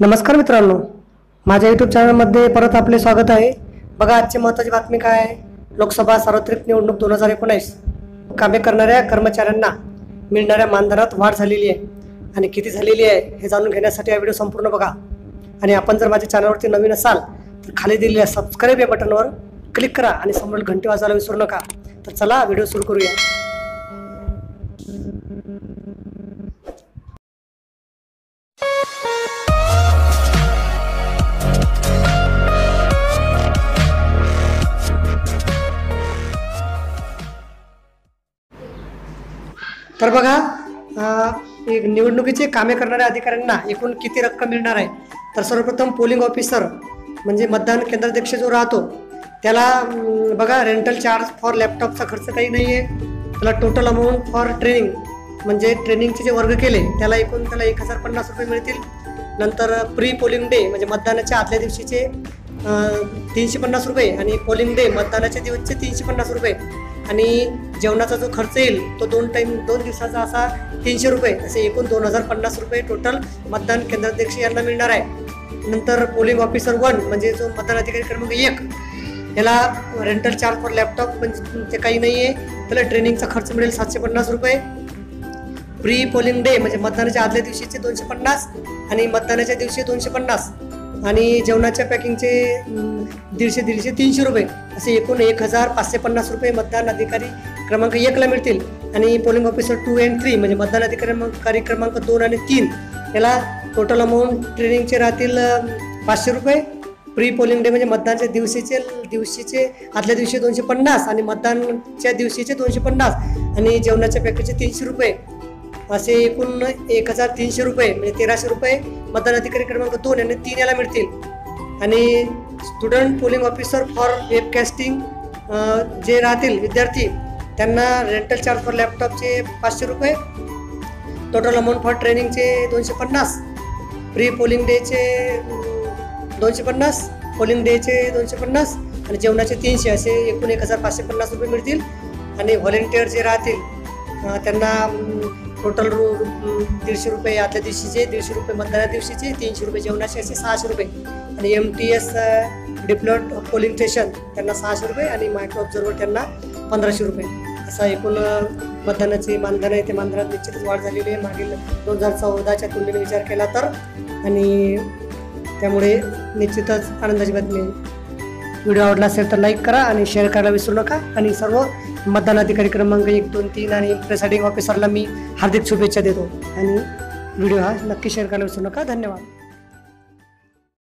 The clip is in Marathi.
नमस्कार मित्रांनो. माझ्या यूट्यूब चॅनलमध्ये परत आपले स्वागत आहे. बघा आजची महत्त्वाची बातमी काय आहे? लोकसभा सार्वत्रिक निवडणूक दोन हजार एकोणीस. कामे करणाऱ्या कर्मचाऱ्यांना मिळणाऱ्या मानधनात वाढ झालेली आहे. आणि किती झालेली आहे हे जाणून घेण्यासाठी हा व्हिडिओ संपूर्ण बघा. आणि आपण जर माझ्या चॅनलवरती नवीन असाल तर खाली दिलेल्या सबस्क्राईब या बटनवर क्लिक करा आणि समोर घंटी वाजवायला विसरू नका. तर चला व्हिडिओ सुरू करूया. तर बघा एक निवडणुकीचे कामे करणाऱ्या अधिकाऱ्यांना एकूण किती रक्कम मिळणार आहे? तर सर्वप्रथम पोलिंग ऑफिसर म्हणजे मतदान केंद्राध्यक्ष जो राहतो त्याला बघा रेंटल चार्ज फॉर लॅपटॉपचा खर्च काही नाही आहे त्याला टोटल अमाऊंट फॉर ट्रेनिंग म्हणजे ट्रेनिंगचे जे वर्ग केले त्याला एकूण त्याला एक हजार पन्नास रुपये मिळतील. नंतर प्री पोलिंग डे म्हणजे मतदानाच्या आदल्या दिवशीचे तीनशे पन्नास रुपये आणि पोलिंग डे मतदानाच्या दिवसचे तीनशे पन्नास रुपये. आणि जेवणाचा जो खर्च येईल तो दोन टाईम दोन दिवसाचा असा तीनशे रुपये असे एकूण दोन हजार पन्नास रुपये टोटल मतदान केंद्राध्यक्ष यांना मिळणार आहे. नंतर पोलिंग ऑफिसर वन म्हणजे जो मतदान अधिकारी क्रमांक एक याला रेंटल चार्ज फॉर लॅपटॉप म्हणजे ते काही नाही आहे त्याला ट्रेनिंगचा खर्च मिळेल सातशे पन्नास रुपये. प्री पोलिंग डे म्हणजे मतदानाच्या आदल्या दिवशीचे दोनशे पन्नास आणि मतदानाच्या दिवशी दोनशे पन्नास. आणि जेवणाच्या पॅकिंगचे दीडशे दीडशे तीनशे रुपये. असे एकूण एक हजार पाचशे पन्नास रुपये मतदान अधिकारी क्रमांक एकला मिळतील. आणि polling officer two and three म्हणजे मतदान अधिकारी क्रमांक दोन आणि तीन याला टोटल अमाऊंट ट्रेनिंगचे राहतील पाचशे रुपये. प्री पोलिंग डे म्हणजे मतदानच्या दिवशीचे दिवशीचे आदल्या दिवशी दोनशे पन्नास आणि मतदानच्या दिवशीचे दोनशे पन्नास. आणि जेवणाच्या पॅकेजचे तीनशे रुपये. असे एकूण एक हजार तीनशे रुपये म्हणजे तेराशे रुपये मतदान अधिकारी क्रमांक दोन आणि तीन याला मिळतील. आणि student polling officer for webcasting जे राहतील विद्यार्थी त्यांना रेंटल चार्ज फॉर लॅपटॉपचे पाचशे रुपये टोटल अमाऊंट फॉर ट्रेनिंगचे दोनशे पन्नास प्री पोलिंग डेचे दोनशे पन्नास पोलिंग डेचे दोनशे पन्नास आणि जेवणाचे तीनशे असे एकूण एक हजार पाचशे पन्नास रुपये मिळतील. आणि व्हॉलेंटियर जे राहतील त्यांना टोटल रू दीडशे रुपये आदल्या दिवशीचे दीडशे रुपये मतदाना दिवशीचे तीनशे रुपये जेवणाचे असे सहाशे रुपये. आणि एम टी एस डिप्लॉट पोलिंग स्टेशन त्यांना सहाशे रुपये आणि मायक्रो ऑब्झर्वर त्यांना पंधराशे रुपये. असा एकूण मतदानाची मानधन आहे ते मानधनात निश्चितच वाढ झालेली आहे. मागील दोन हजार चौदाच्या तुलनेने विचार केला तर. आणि त्यामुळे निश्चितच आनंदाची बातमी आहे. व्हिडिओ आवडला असेल तर लाईक करा आणि शेअर करायला विसरू नका. आणि सर्व मतदान अधिकारी क्रमांक एक दोन तीन आणि प्रेसाइडिंग ऑफिसरला मी हार्दिक शुभेच्छा देतो. आणि व्हिडिओ हा नक्की शेअर करायला विसरू नका. धन्यवाद.